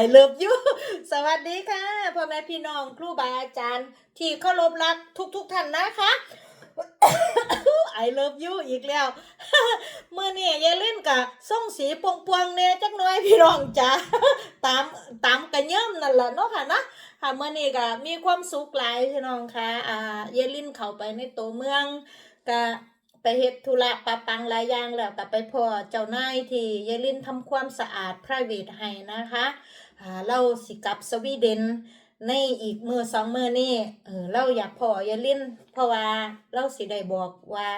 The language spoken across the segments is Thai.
I love you สวัสดีค่ะพ่อแม่พี่น้องครูบาอาจารย์ที่เคารพรักทุกทุกๆท่านนะคะ I love you อีกแล้วเมื่อนี่ยายเล่นกะส่งสีปวงปวงๆเนี่ยจักน่อยพี่น้องจ้าตามตามกันย่ำนั่นแหละเนาะค่ะนะค่ะเมื่อนี่ก็มีความสุขหลายพี่น้องค่ะอ่ายายลินเข้าไปในตัวเมืองก็ไปเฮ็ดธุระปะปังหลายอย่างแล้วก็ไปพอเจ้านายที่ยายลินทำความสะอาด private ให้นะคะ อ่าเราสิกลับสวีเดนในอีกมือสองมือนี่เออเราอยากพออย่าลิ้นเพราะว่าเราสิได้บอกว่า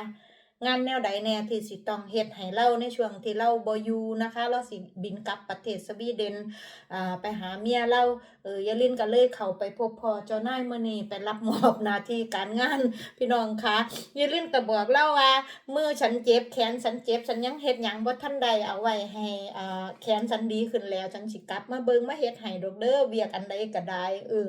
งานแนวใดแน่ที่สิต้องเฮ็ดให้เราในช่วงที่เราบอยู่นะคะ เราสิบินกลับประเทศสวีเดนอ่าไปหาเมียเราเอออย่าลินก็เลยเข้าไปพบพ่อเจ้านายมื้อนี้ไปรับมอบหน้าที่การงานพี่น้องคะอย่าลินก็บอกเราว่ามือฉันเจ็บแขนฉันเจ็บฉันยังเฮ็ดหยังบ่ทันใดเอาไว้ให้อ่าแขนฉันดีขึ้นแล้วฉันสิกลับมาเบิ่งมาเฮ็ดให้ดอกเด้อเวียกอันใดก็ได้เออ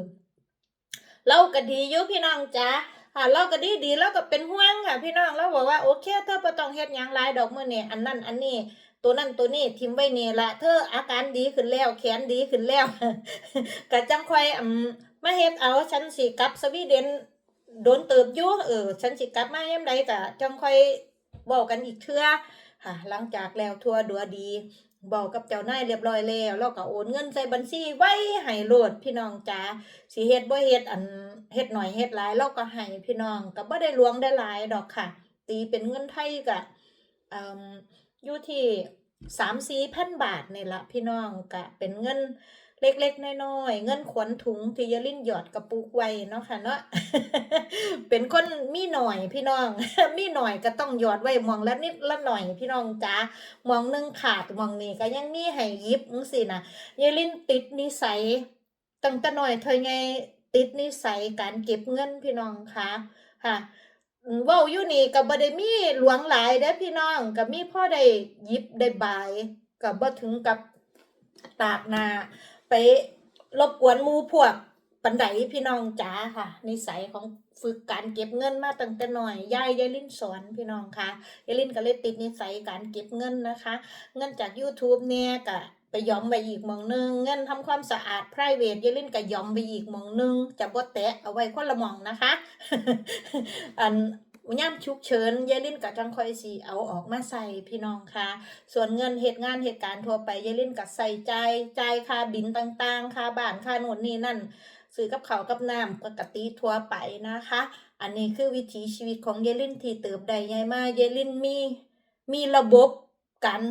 เราก็ดีอยู่พี่น้องจ้า่าเราก็ดีดีเราก็เป็นห่วงค่ะ พี่น้องเราบอกว่าโอเคเธอบ่ต้องเฮ็ดยังหลายดอกเมื้อเนี้อันนั้นอันนี้ตัวนั้นตัวนี้ทิมไว้นี่ละเธออาการดีขึ้นแล้วแขนดีขึ้นแล้วก็จังคอยอืมมาเฮ็ดเอาฉันสิกลับสวีเดนโดนเติบอยู่เออฉันสิกลับมายามใดก็จังคอยเว้ากันอีกเทื่อค่ะหลังจากแล้วทัวดัวดี บอกกับเจ้านายเรียบร้อยแล้วแล้วก็โอนเงินใส่บัญชีไว้ให้โหลดพี่น้องจ้าสิเฮ็ดบ่เฮ็ดอันเฮ็ดหน่อยเฮ็ดหลายเราก็ให้พี่น้องก็บ่ได้หลวงได้หลายดอกค่ะ ตีเป็นเงินไทยก็อ่ออยู่ที่สามสี่พันบาทนี่ละพี่น้องก็เป็นเงิน เล็กๆน้อยๆเงินขวัญถุงที่ยลินหยอดกระปุกไว้เนาะค่ะเนาะเป็นคนมีหน่อยพี่น้อง มีหน่อยก็ต้องหยอดไว้หมองละนิดละหน่อยพี่น้องจ้ามองนึงขาดมองนี้ก็ยังมีให้ยิบจังซี่นะยายลินติดนิสัยตั้งแต่หน้อยเธอไงติดนิสัยการเก็บเงินพี่น้องคะค่ะว้าอยู่นี่ก็บ่ได้มีหลวงหลายเด้อพี่น้องก็มีพ่อได้ยิบได้บายก็บ่ถึงกับตากนา ไปรบกวนมูพวกปันไดพี่น้องจ๋าค่ะนิสัยของฝึกการเก็บเงินมาตั้งแต่หน้อยยายยายลินสอนพี่น้องค่ะยายลินก็เลยติดนิสัยการเก็บเงินนะคะ เงินจาก YouTube เนี่ยก็ไปย้อมไปอีกมองหนึงเงินทำความสะอาด p r i v a t ยายลินก็ย้อมไปอีกมองหนึงจะบ่แตะเอาไว้คนละมองนะคะอัน ย่ำฉุกเฉินยายลินก็จังคอยสิเอาออกมาใส่พี่น้องค่ะ ส่วนเงินเหตุงานเหตุการณ์ทั่วไปยายลินก็ใส่ใจายจ่ายค่าบินต่างๆค่าบ้านค่าโน่นนี่นั่นซื้อกับเขากับน้ำปกติทั่วไปนะคะ อันนี้คือวิถีชีวิตของเยลินที่เติบใดใหญ่มาเยลินมีมีระบบการ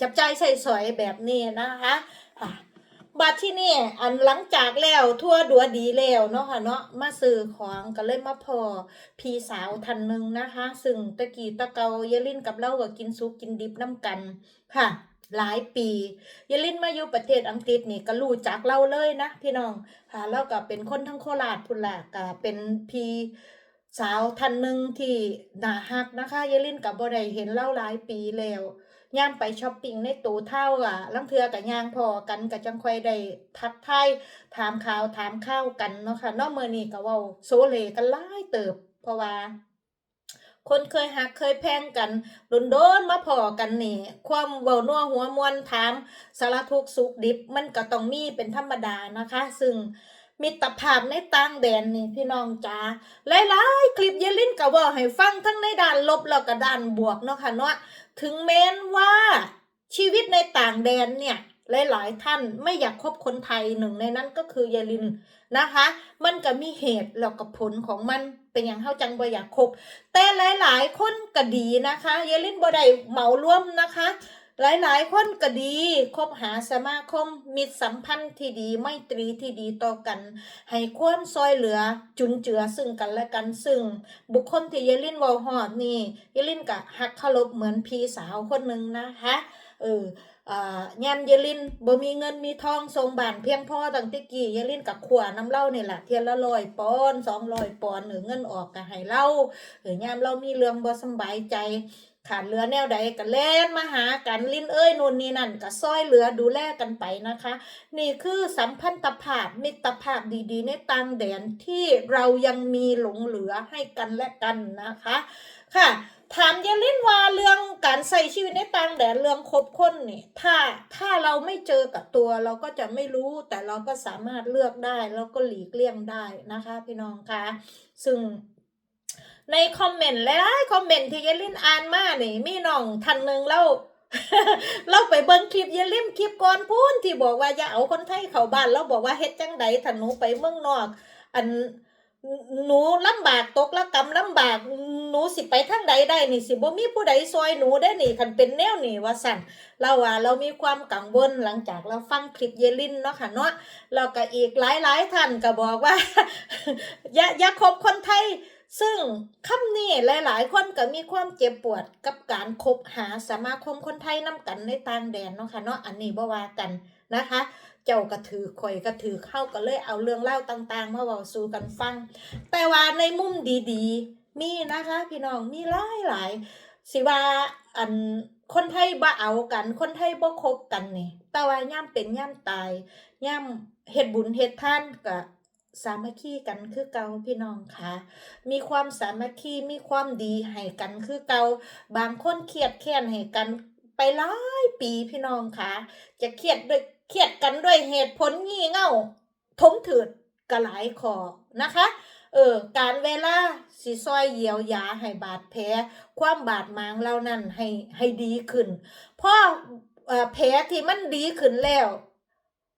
จับใจใส่สอยแบบนี้นะคะะ บัดที่นี่อันหลังจากแล้วทั่วดัวดีแล้วเนาะค่ะเนาะมาซื้อของก็เลยมาพอพี่สาวท่านหนึ่งนะคะ ซึ่งตะกี้ตะเกาเยลินกับเราก็กินซุปกินดิบน้ำกันค่ะ หลายปียาลินมาอยู่ประเทศอังกฤษนี่ก็รู้จักเราเลยนะพี่น้องค่ะเราก็เป็นคนทั้งโคราชพุ่นละก็เป็นพี่สาวท่านหนึ่งที่น่าฮักนะคะยาลินกับบ่ได้เห็นเล่าหลายปีแล้ว ย่ามไปช้อปปิ้งในตู้เท่าอะลังเทือกับย่างพอกันกับจังคอยได้ทักทายถามข่าวถามข้าวกันเนาะค่ะนอกมือนี้ก็ว้าโซเลกันหลายเติบ เพราะว่า คนเคยหักเคยแพงกันโดนโดนมาพอกันนี่ ความเว้านัวหัวมวนถามสารทุกข์สุขดิบ มันก็ต้องมีเป็นธรรมดานะคะ ซึ่งมิตรภาพในต่างแดนนี่พี่น้องจ๋าหลายๆคลิปเยลินก็เว่าให้ฟังทั้งในด้านลบแล้วก็ด้านบวกเนาะค่ะเนาะ ถึงแม้นว่าชีวิตในต่างแดนเนี่ยหลายๆท่านไม่อยากคบคนไทยหนึ่งในนั้นก็คือเยลินนะคะ มันก็มีเหตุแล้วกับผลของมันเป็นอย่างเฮาจังบ่อยากคบแต่หลายๆ คนก็ดีนะคะเยลินบ่ได้เหมารวมนะคะ หลายๆ คนก็ดีคบหาสมาคมมิตรสัมพันธ์ที่ดีไม่ตรีที่ดีต่อกัน ให้ความซอยเหลือจุนเจือซึ่งกันและกันซึ่ง บุคคลที่เยลินวอลฮอดนี่เยลินก็หักคารพเหมือนพี่สาวคนหนึ่งนะคะเอออ่ายามเยลินบ่มีเงินมีทองทรงบานเพียงพอตั้งแต่กี้เยลินกับขวาน้ำเล้านี่แหละเทียนละร้อยปอนสองร้อยปอนหรือเงินออกก็ให้เล้าหรือยามเรามีเรื่องบ่สบายใจ ขาดเหลือแนวใดก็เล่นมาหากันลิ้นเอ้ยนู่นนี่นั่นก็ซอยเหลือดูแลกันไปนะคะ นี่คือสัมพันธภาพมิตรภาพดีๆ ในต่างแดนที่เรายังมีหลงเหลือให้กันและกันนะคะ ค่ะ ถามยาลินว่าเรื่องการใส่ชีวิตในต่างแดนเรื่องคบคนนี่ถ้าถ้าเราไม่เจอกับตัวเราก็จะไม่รู้ แต่เราก็สามารถเลือกได้แล้วก็หลีกเลี่ยงได้นะคะ พี่น้องคะซึ่ง ในคอมเมนต์หลายๆคอมเมนต์ที่ยายลินอ่านมานี่มีน้องท่านหนึ่งเล่าเราไปเบิ่งคลิปยายลิมคลิปก่อนพูนที่บอกว่าอย่าเอาคนไทยเข้าบ้านเราบอกว่าเฮ็ดจังใดถ้าหนูไปเมืองนอก อันหนูลำบากตกละกรรมลำบากหนูสิไปทางใดได้นี่สิบ่มีผู้ใดซอยหนูได้นี่คันเป็นแนวนี่ว่าสั่นเราว่าเรามีความกังวลหลังจากเราฟังคลิปเยลินเนาะค่ะเนาะแล้วก็อีกหลายๆท่านก็บอกว่า อย่าอย่าคบคนไทย ซึ่งคำนี้หลาย ๆ คนก็มีความเจ็บปวดกับการคบหาสมาคมคนไทยนํกันในต่างแดนเนาะค่ะเนาะอันนี้บ่ว่ากันนะคะ เจ้าก็ถือข่อยก็ถือเข้าก็เลยเอาเรื่องเล่าต่าง ๆ มาเว้าสู่กันฟัง แต่ว่าในมุมดีๆ มีนะคะ พี่น้องมีหลายหลายๆสิว่าอันคนไทยบ่เอากัน คนไทยบ่คบกันนี่แต่ว่าย่ำเป็นย่ำตายย่ำเฮ็ดบุญเฮ็ดท่านก็ สามัคคีกันคือเก่าพี่น้องค่ะ มีความสามัคคีมีความดีให้กันคือเก่าบางคนเครียดแค้นให้กันไปหลายปีพี่น้องค่ะ จะเครียดด้วยเครียดกันด้วยเหตุผลงี่เง่าทมถืดกระหลายคอนะคะ เออการเวลาสิซอยเยียวยาให้บาดแผลความบาดหมางเหล่านั้นให้ให้ดีขึ้นเพราะเอ่อแผลที่มันดีขึ้นแล้ว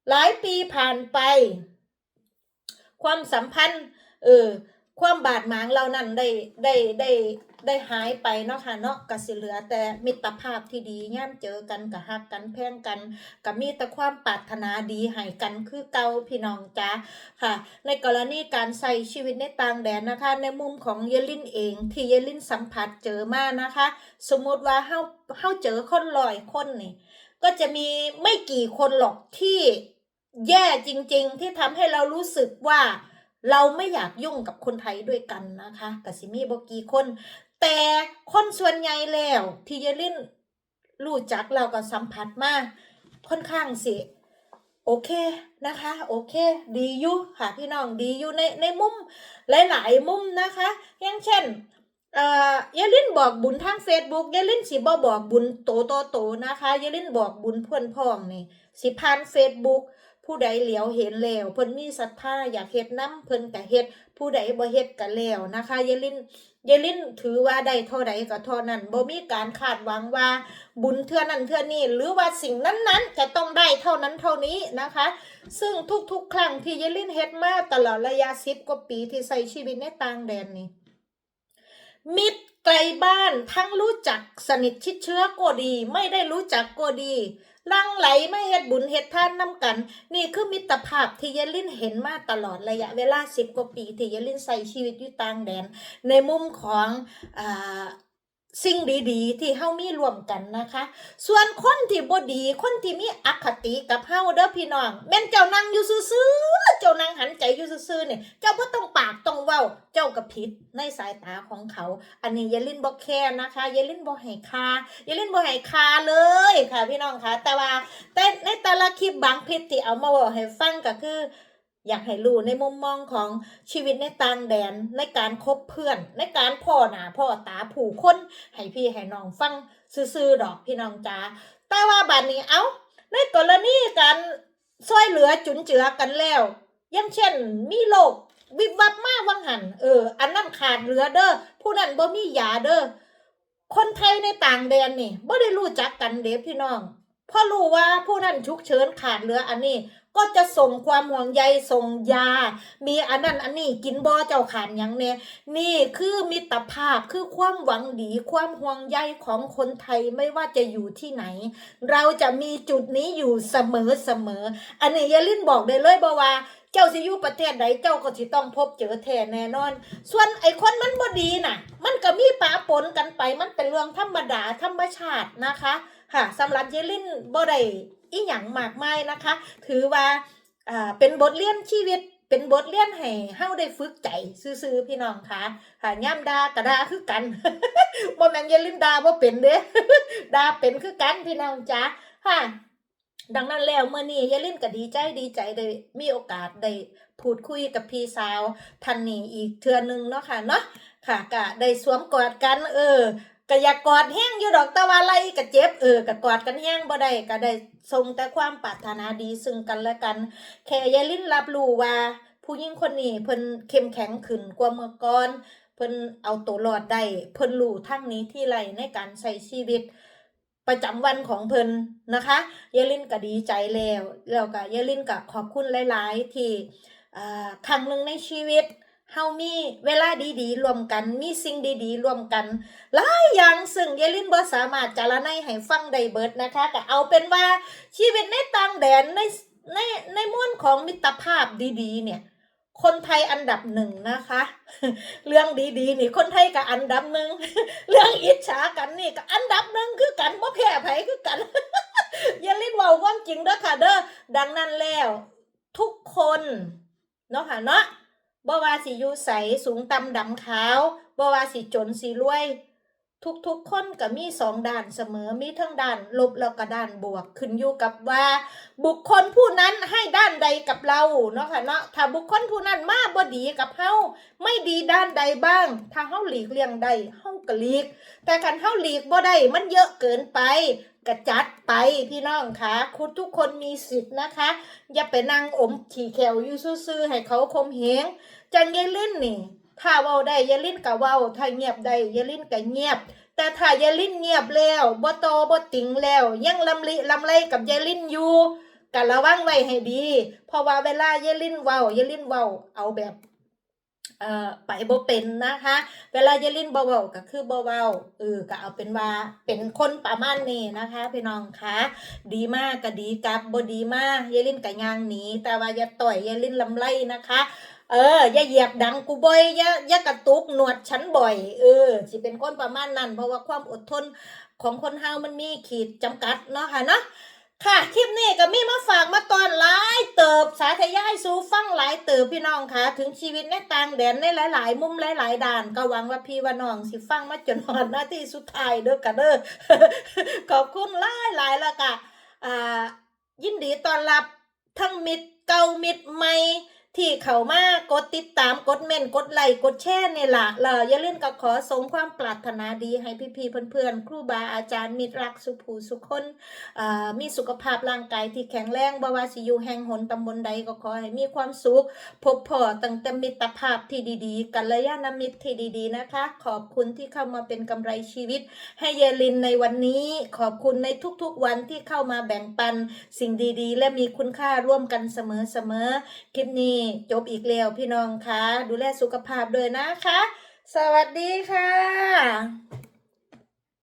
หลายปีผ่านไป ความสัมพันธ์ เออ ความบาดหมางเหล่านั้นได้ได้ได้ได้หายไปเนาะค่ะเนาะก็สิเหลือแต่มิตรภาพที่ดีย่ามเจอกันก็ฮักกันแพงกันก็มีแต่ความปรารถนาดีให้กันคือเก่าพี่น้องจ้าค่ะ ในกรณีการใส่ชีวิตในต่างแดนนะคะ ในมุมของเยลินเองที่เยลินสัมผัสเจอมานะคะ สมมติว่าเฮาเฮาเจอคนลอยคนนี่ก็จะมีไม่กี่คนหรอกที่ แย่จริง ๆ ที่ทำให้เรารู้สึกว่า เราไม่อยากยุ่งกับคนไทยด้วยกันนะคะกัสิมีบกี่คน แต่คนส่วนใหญ่แล้ว ที่เยลินรู้จักเราก็สัมผัสมาค่อนข้างสิโอเคนะคะโอเคดีอยู่ค่ะพี่น้องดีอยู่ในในมุมหลายๆมุมนะคะอย่างเช่นเอ่อยายลินบอกบุญทาง Facebook ยาลินสิบ่บอกบุญโตโตโตนะคะยายลินบอกบุญเพื่อนพ้องนี่สิผ่าน Facebook ผู้ใดเหลียวเห็นแล้วเพิ่นมีศรัทธาอยากเฮ็ดนํเพิ่นก็เฮ็ด ผู้ใดบ่เฮ็ดก็แล้วนะคะยายลินยายลินถือว่าได้เท่าใดก็เท่านั้นบ่มีการคาดหวังว่าบุญเทื่อนั้นเทื่อนี้หรือว่าสิ่งนั้นๆ จะต้องได้เท่านั้นเท่านี้นะคะ ซึ่งทุกๆ ครั้งที่ยายลินเฮ็ดมาตลอดระยะ10กว่าปีที่ใช้ชีวิตในต่างแดนนี่มิตรไกลบ้านทั้งรู้จักสนิทชิดเชื้อก็ดี ไม่ได้รู้จักก็ดี ลังไหลไม่เฮ็ดบุญเฮ็ดท่านน้ำกัน นี่คือมิตรภาพที่ยายลินเห็นมาตลอดระยะเวลาสิบกว่าปีที่เยลินใส่ชีวิตอยู่ต่างแดน ในมุมของอ่า สิ่งดีๆ ที่เฮามีรวมกันนะคะ ส่วนคนที่บ่ดี คนที่มีอคติกับเฮาเด้อพี่น้อง แม่นเจ้านั่งอยู่ซื่อๆเจ้านั่งหันใจอยู่ซื่อๆเนี่ยเจ้าบ่ต้องปากต้องเว้า เจ้าก็ผิดในสายตาของเขา อันนี้ยายลินบ่แค่นะคะยายลินบ่ให้ค่ายายลินบ่ให้ค่าเลยค่ะ พี่น้องค่ะ แต่ว่าแต่ในแต่ละคลิปบางคลิปที่เอามาเว้าให้ฟังก็คือ อยากให้รู้ในมุมมองของชีวิตในต่างแดนในการคบเพื่อน ในการพ่อหนาพ่อตาผู้คนให้พี่ให้น้องฟังซื่อๆดอกพี่น้องจ้าแต่ว่าบัดนี้เอ้าในกรณีการช่วยเหลือจุนเจือกันแล้วอยังเช่นมีโรควิบวับมากวังหันเอออันนั้นขาดเหลือเด้อผู้นั้นบ่มียาเด้อคนไทยในต่างแดนนี่บ่ได้รู้จักกันเด้พี่น้องเพราะรู้ว่าผู้นั้นฉุกเฉินขาดเหลืออันนี้ ก็จะส่งความห่วงใยส่งยา มีอันนั้นอันนี้กินบ่เจ้าขานยังเนี่ยนี่คือมิตรภาพคือความหวังดีความห่วงใยของคนไทยไม่ว่าจะอยู่ที่ไหน เราจะมีจุดนี้อยู่เสมอเสมอ อันนี้ยายลินบอกได้เลยบอกว่าเจ้าสิอยู่ประเทศใดเจ้าก็สิต้องพบเจอแท้แน่นอน ส่วนไอ้คนมันบ่ดีน่ะ มันก็มีปะปนกันไป มันเป็นเรื่องธรรมดาธรรมชาตินะคะ ค่ะสำหรับยายลินบ่ได้ อีหยังมากมายนะคะ ถือว่าอ่าเป็นบทเรียนชีวิตเป็นบทเรียนให้เฮาได้ฝึกใจซื่อๆพี่น้องคะค่ะย่ำดากระดาคือกันบ่แม่นอยาลินดาบ่เป็นเด้ดาเป็นคือกันพี่น้องจ้าค่ะดังนั้นแล้วเมื่อนี้ยายลินก็ดีใจดีใจได้มีโอกาสได้พูดคุยกับพี่สาวท่านนี้อีกเทื่อนึงเนาะค่ะเนาะค่ะก็ได้สวมกอดกันเออ ก็อยากกอดแห้งอยู่ดอกต่ว่าไรก็เจ็บเออก็กอดกันแห้งบ่ได้ก็ได้ส่งแต่ความปรารถนาดีซึ่งกันและกัน แค่ยายลิ้นรับรู้ว่า ผู้หญิงคนนี้เพิ่นเข้มแข็งขึ้นกว่าเมื่อก่อนเพิ่นเอาตัวรอดได้เพิ่นรู้ทั้งนี้ที่ไรในการใช้ชีวิต ประจำวันของเพิ่นนะคะยายลินก็ดีใจแล้วแล้วก็ยายลินก็ขอบคุณหลาย ๆ ที่ครั้งหนึ่งในชีวิต เฮามีเวลาดีๆรวมกัน มีสิ่งดีๆรวมกัน หลายอย่างซึ่งยายลินบ่สามารถจารณัยให้ฟังได้เบิดนะคะก็เอาเป็นว่าชีวิตในต่างแดนในในในม้วนของมิตรภาพดีๆ เนี่ย คนไทยอันดับหนึ่งนะคะ เรื่องดีๆนี่คนไทยก็อันดับหนึ่งเรื่องอิจฉากันนี่ก็อันดับหนึ่งคือกันบ่แพ้ไผคือกันอย่าลิ้นเว้าความจริงเด้อค่ะเด้อดังนั้นแล้ว ทุกคนเนาะค่ะเนาะ บ่ว่าสิอยู่ใสสูงต่ำดำขาวบ่ว่าสิจนสิรวย ทุกๆคนก็มีสองด้านเสมอมีทั้งด้านลบแล้วก็ด้านบวก ขึ้นอยู่กับว่า บุคคลผู้นั้นให้ด้านใดกับเราเนาะค่ะเนาะถ้าบุคคลผู้นั้นมาบ่ดีกับเฮาไม่ดีด้านใดบ้าง ถ้าเฮาหลีกเลี่ยงได้เฮาก็หลีก แต่คันเฮาหลีกบ่ได้มันเยอะเกินไป ก็จัดไปพี่น้องคะคุณทุกคนมีสิทธิ์นะคะ อย่าไปนั่งอมขี่แขวอยู่ซื่อๆให้เขาคมเหงจังยายลิ้นนี่ ถ้าเว้าได้ยายลิ้นก็เว้า ถ้าเงียบได้ยายลิ้นก็เงียบ แต่ถ้ายายลิ้นเงียบแล้วบ่โตบ่ติงแล้ว ยังลำลิลำไรกับยายลิ้นอยู่ก็ระวังไว้ให้ดี เพราะว่าเวลายายลิ้นเว้ายายลิ้นเว้าเอาแบบ เอ่อไปบ่เป็นนะคะ เวลายายลินบ่เว้าก็คือบ่เว้าเออก็เอาเป็นว่าเป็นคนประมาณนี้นะคะ พี่น้องคะดีมากก็ดีกับบ่ดีมากยายลินก็ย่างหนีแต่ว่าอย่าต่อยยายลินลำไรนะคะเอออย่าเหยียบดังกูบ่อยอย่าอย่ากระตุกหนวดฉันบ่อยเออสิเป็นคนประมาณนั้นเพราะว่าความอดทนของคนเฮามันมีขีดจำกัดเนาะค่ะเนาะ ค่ะ คลิปนี้ก็มีมาฝากมาตอนหลายเติบสาธยายสู่ฟังหลายเติบพี่น้องค่ะ ถึงชีวิตในต่างแดนในหลาย ๆ มุมหลาย ๆ ด่าน ก็หวังว่าพี่ว่าน้องสิฟังมาจนหอดหน้าที่สุดท้ายเด้อกันเด้อขอบคุณหลายหลายแล้วก็อ่ายินดีต้อนรับทั้งมิตรเก่ามิตรใหม่ ที่เขามากดติดตามกดเม่นกดไลค์กดแชร์นี่ล่ะแล้วอย่าลืมก็ขอส่งความปรารถนาดีให้พี่ๆเพื่อนๆ ครูบาอาจารย์มิตรรักสุภูสุคนมีสุขภาพร่างกายที่แข็งแรงบ่ว่าสิอยู่แห่งหนตำบลใดก็ขอให้มีความสุข พบพอตั้งแต่มิตรภาพที่ดีๆ กัลยาณมิตรที่ดีๆนะคะ ขอบคุณที่เข้ามาเป็นกำไรชีวิต ให้เยลินในวันนี้ ขอบคุณในทุกๆวันที่เข้ามาแบ่งปันสิ่งดีๆ และมีคุณค่าร่วมกันเสมอๆคลิปนี้นี้จบอีกแล้วพี่น้องคะดูแลสุขภาพด้วยนะคะ สวัสดีค่ะ